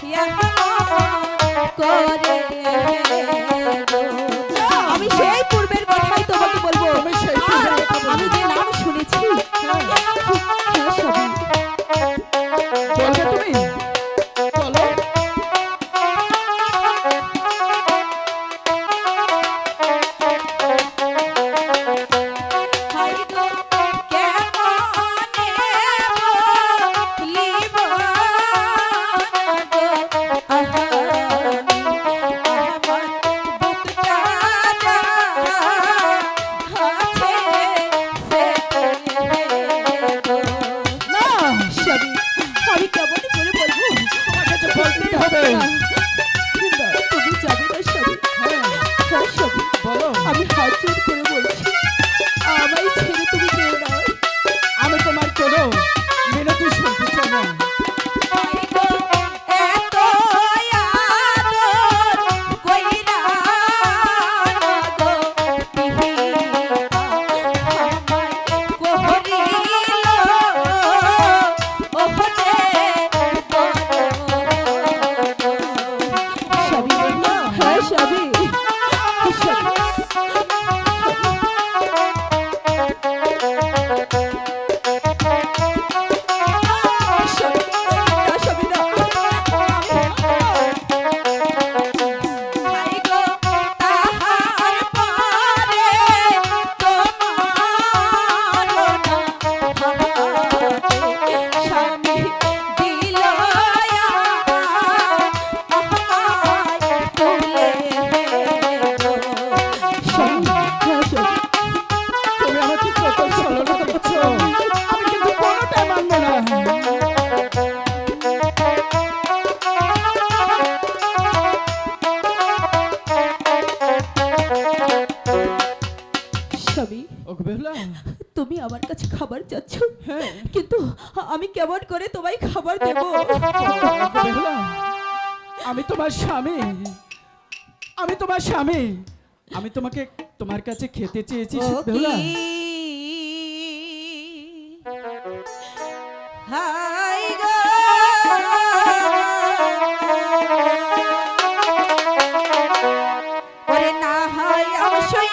করে Yeah. হিসাবে আমার কাছে খাবার চাচ্ছ? হ্যাঁ। কিন্তু আমি কেমন করে তোমায় খাবার দেব? আমি তোমার স্বামী। আমি তোমার স্বামী। আমি তোমাকে তোমার কাছে খেতে চেয়েছি বেহুলা। না হয় অবশ্যই